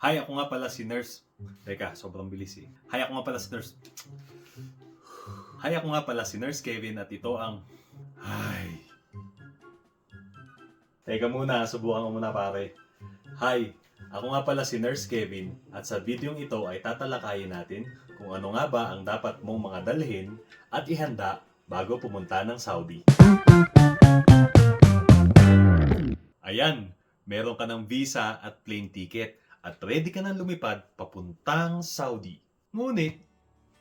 Hi, ako nga pala si Nurse. Teka, sobrang bilis eh. Hi, ako nga pala si Nurse. Hi, ako nga pala si Nurse Kevin at ito ang... Hi. Teka muna, subukan ko muna pare. Hi, ako nga pala si Nurse Kevin at sa videong ito ay tatalakayin natin kung ano nga ba ang dapat mong mga dalhin at ihanda bago pumunta ng Saudi. Ayan, meron ka ng visa at plane ticket at ready ka nang lumipad papuntang Saudi. Ngunit,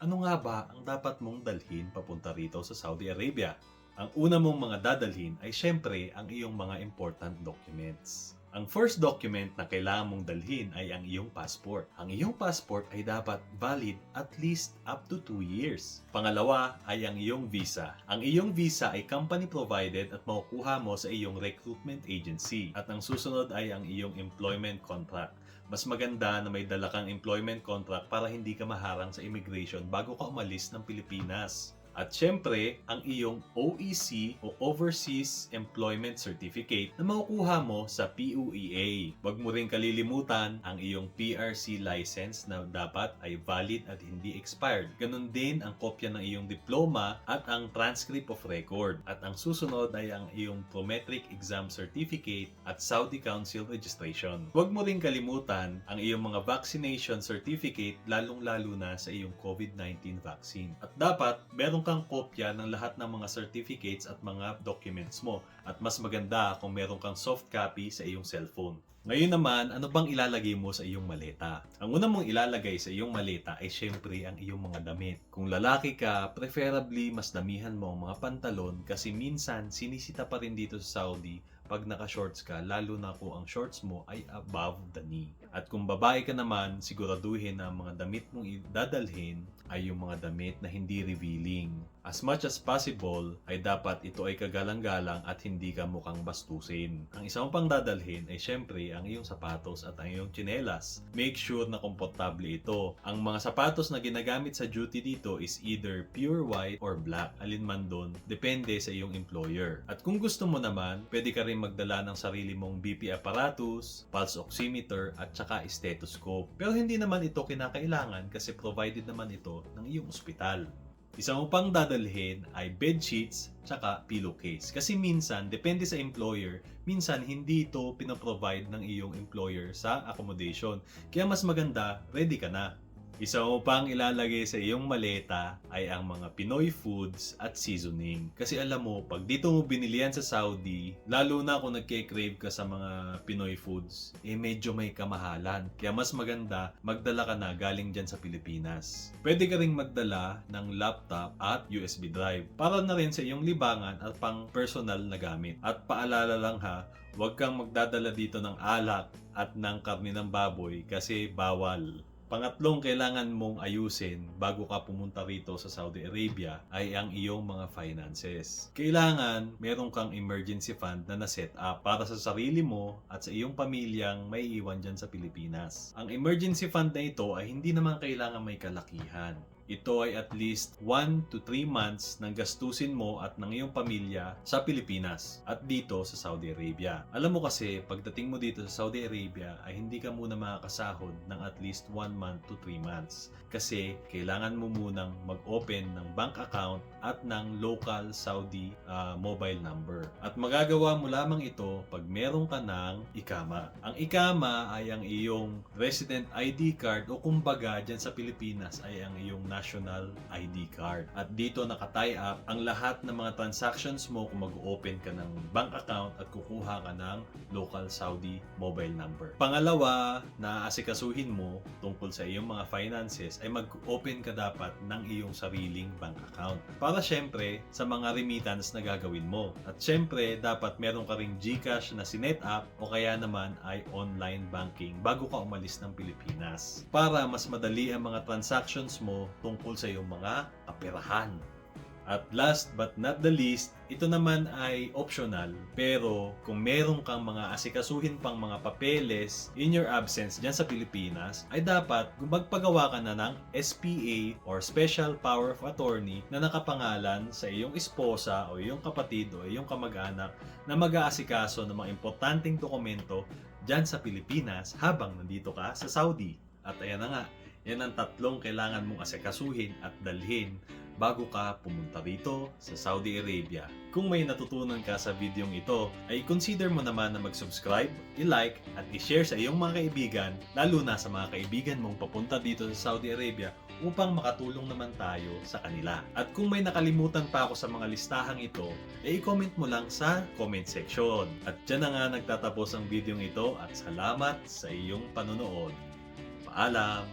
ano nga ba ang dapat mong dalhin papunta rito sa Saudi Arabia? Ang una mong mga dadalhin ay syempre ang iyong mga important documents. Ang first document na kailangan mong dalhin ay ang iyong passport. Ang iyong passport ay dapat valid at least up to 2 years. Pangalawa ay ang iyong visa. Ang iyong visa ay company provided at makukuha mo sa iyong recruitment agency. At ang susunod ay ang iyong employment contract. Mas maganda na may dala kang employment contract para hindi ka maharang sa immigration bago ka umalis ng Pilipinas. At syempre, ang iyong OEC o Overseas Employment Certificate na makukuha mo sa PUEA. Huwag mo rin kalilimutan ang iyong PRC license na dapat ay valid at hindi expired. Ganon din ang kopya ng iyong diploma at ang transcript of record. At ang susunod ay ang iyong Prometric Exam Certificate at Saudi Council Registration. Huwag mo rin kalimutan ang iyong mga vaccination certificate lalong-lalo na sa iyong COVID-19 vaccine. At dapat meron kang kopya ng lahat ng mga certificates at mga documents mo. At mas maganda kung meron kang soft copy sa iyong cellphone. Ngayon naman, ano bang ilalagay mo sa iyong maleta? Ang una mong ilalagay sa iyong maleta ay syempre ang iyong mga damit. Kung lalaki ka, preferably mas damihan mo ang mga pantalon kasi minsan sinisita pa rin dito sa Saudi pag naka-shorts ka, lalo na kung ang shorts mo ay above the knee. At kung babae ka naman, siguraduhin na ang mga damit mong idadalhin ay yung mga damit na hindi revealing. As much as possible, ay dapat ito ay kagalang-galang at hindi ka mukhang bastusin. Ang isa mo pang dadalhin ay syempre ang iyong sapatos at ang iyong tsinelas. Make sure na komportable ito. Ang mga sapatos na ginagamit sa duty dito is either pure white or black. Alin man doon, depende sa iyong employer. At kung gusto mo naman, pwede ka rin magdala ng sarili mong BP apparatus, pulse oximeter at saka stethoscope. Pero hindi naman ito kinakailangan kasi provided naman ito ng iyong ospital. Isa mo pang dadalhin ay bed sheets tsaka pillowcase. Kasi minsan, depende sa employer, minsan hindi ito pinaprovide ng iyong employer sa accommodation. Kaya mas maganda, ready ka na. Isa mo pang ilalagay sa iyong maleta ay ang mga Pinoy foods at seasoning. Kasi alam mo, pag dito mo binili yan sa Saudi, lalo na kung nagke-crave ka sa mga Pinoy foods, eh medyo may kamahalan. Kaya mas maganda, magdala ka na galing dyan sa Pilipinas. Pwede ka ring magdala ng laptop at USB drive para na rin sa iyong libangan at pang personal na gamit. At paalala lang ha, huwag kang magdadala dito ng alak at ng karne ng baboy kasi bawal. Pangatlong kailangan mong ayusin bago ka pumunta rito sa Saudi Arabia ay ang iyong mga finances. Kailangan meron kang emergency fund na na-set up para sa sarili mo at sa iyong pamilyang may iwan dyan sa Pilipinas. Ang emergency fund na ito ay hindi naman kailangan may kalakihan. Ito ay at least 1 to 3 months ng gastusin mo at ng iyong pamilya sa Pilipinas at dito sa Saudi Arabia. Alam mo kasi, pagdating mo dito sa Saudi Arabia ay hindi ka muna makakasahod ng at least 1 month to 3 months. Kasi kailangan mo munang mag-open ng bank account at ng local Saudi ah, mobile number. At magagawa mo lamang ito pag meron ka ng ikama. Ang ikama ay ang iyong resident ID card o kumbaga dyan sa Pilipinas ay ang iyong national ID card. At dito nakatie up ang lahat ng mga transactions mo kung mag-open ka ng bank account at kukuha ka ng local Saudi mobile number. Pangalawa na asikasuhin mo tungkol sa iyong mga finances ay mag-open ka dapat ng iyong sariling bank account. Para syempre sa mga remittance na gagawin mo. At syempre dapat meron ka ring GCash na sinet up o kaya naman ay online banking bago ka umalis ng Pilipinas. Para mas madali ang mga transactions mo tungkol sa iyong mga kaperahan. At last but not the least, ito naman ay optional. Pero kung meron kang mga asikasuhin pang mga papeles in your absence dyan sa Pilipinas, ay dapat magpagawa ka na ng SPA or Special Power of Attorney na nakapangalan sa iyong esposa o iyong kapatid o iyong kamag-anak na mag-aasikaso ng mga importanteng dokumento dyan sa Pilipinas habang nandito ka sa Saudi. At ayan na nga, yan ang tatlong kailangan mong asekasuhin at dalhin bago ka pumunta rito sa Saudi Arabia. Kung may natutunan ka sa videong ito, ay consider mo naman na mag-subscribe, i-like, at i-share sa iyong mga kaibigan, lalo na sa mga kaibigan mong papunta dito sa Saudi Arabia upang makatulong naman tayo sa kanila. At kung may nakalimutan pa ako sa mga listahang ito, ay i-comment mo lang sa comment section. At dyan na nga nagtatapos ang videong ito at salamat sa iyong panonood. Paalam!